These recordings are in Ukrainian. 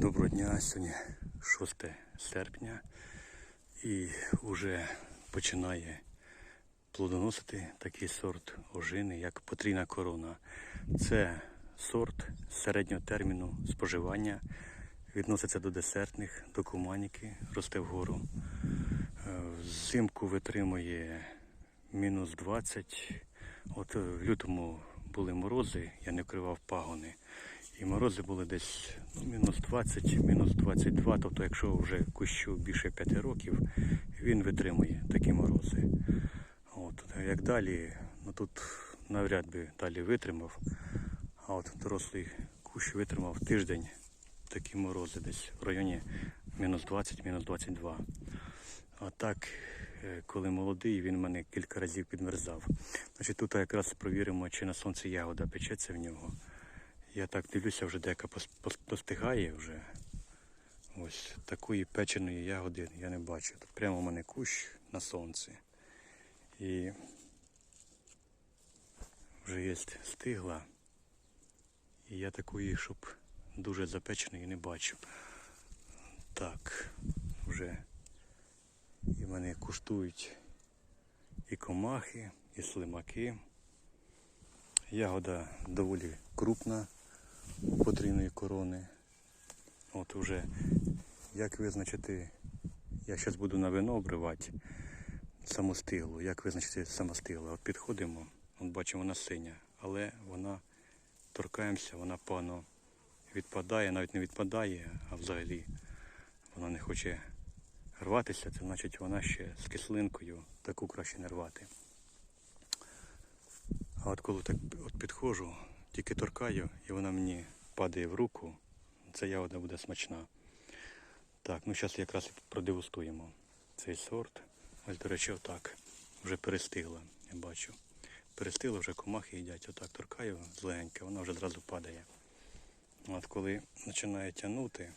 Доброго дня, сьогодні 6 серпня і вже починає плодоносити такий сорт ожини, як потрійна корона. Це сорт середнього терміну споживання, відноситься до десертних, до куманіки, росте вгору. Е, Взимку витримує мінус 20. От в лютому були морози, я не вкривав пагони. І морози були десь ну, мінус 20, мінус 22. Тобто, якщо вже кущу більше 5 років, він витримує такі морози. От, як далі, ну тут навряд би далі витримав. А от дорослий кущ витримав тиждень такі морози десь в районі мінус 20, мінус 22. А так, е, коли молодий, він мене кілька разів підмерзав. Значить, тут якраз провіримо, чи на сонці ягода печеться в нього. Я так дивлюся, вже дека пос- пос- достигає вже. Ось такої печеної ягоди я не бачу. Тут прямо у мене кущ на сонці. І вже є стигла. І я такої, щоб дуже запеченої не бачу. Так, вже і мене куштують і комахи, і слимаки. Ягода доволі крупна потрійної корони. От уже як визначити, я зараз буду на вино обривати самостиглу. Як визначити самостиглу? От підходимо, от бачимо вона синя, але вона торкаємося, вона погано відпадає, навіть не відпадає, а взагалі вона не хоче рватися, це значить вона ще з кислинкою, таку краще не рвати. А от коли так от підходжу, тільки торкаю, і вона мені падає в руку, ця ягода буде смачна. Так, ну зараз якраз і продегустуємо цей сорт. Ось, до речі, отак. Вже перестигла, я бачу. Перестигла, вже комахи їдять. Отак торкаю злегенька, вона вже одразу падає. От коли починає тягнути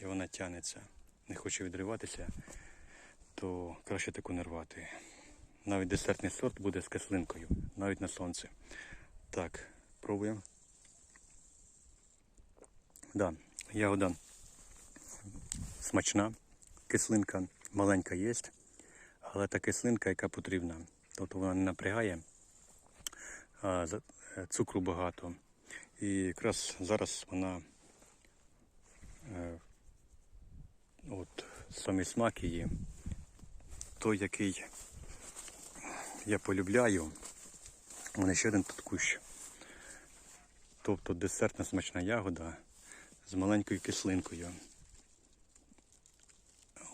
і вона тягнеться, не хоче відриватися, то краще таку не рвати. Навіть десертний сорт буде з кислинкою, навіть на сонці. Так, пробуємо. Да, ягода смачна, кислинка маленька є, але та кислинка, яка потрібна. Тобто вона не напрягає, а е, цукру багато. І якраз зараз вона е, от самий смак її, той, який я полюбляю. Мене ще один тут кущ. Тобто десертна смачна ягода з маленькою кислинкою.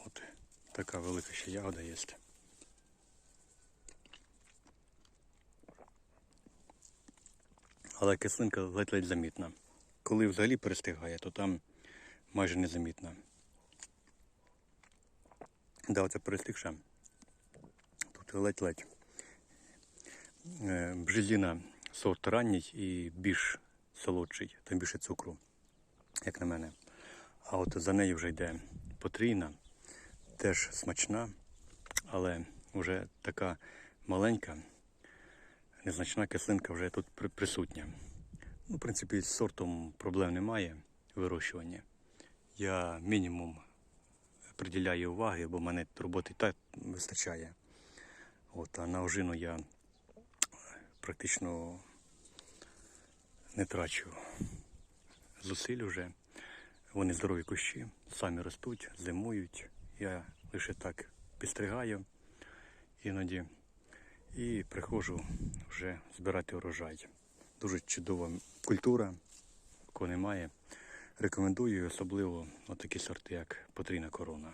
От така велика ще ягода є. Але кислинка ледь-ледь замітна. Коли взагалі перестигає, то там майже незамітна. Да, оце перестигша. Тут ледь-ледь. Е, Бжезіна сорт ранній і більш солодший, там більше цукру, як на мене. А от за нею вже йде потрійна, теж смачна, але вже така маленька, незначна кислинка вже тут присутня. Ну, в принципі, з сортом проблем немає вирощування. Я мінімум приділяю уваги, бо мене роботи так вистачає. От, а на ожину я практично не трачу зусиль уже. Вони здорові кущі, самі ростуть, зимують. Я лише так підстригаю іноді і приходжу вже збирати урожай. Дуже чудова культура, кого немає. Рекомендую особливо такі сорти, як потрійна корона.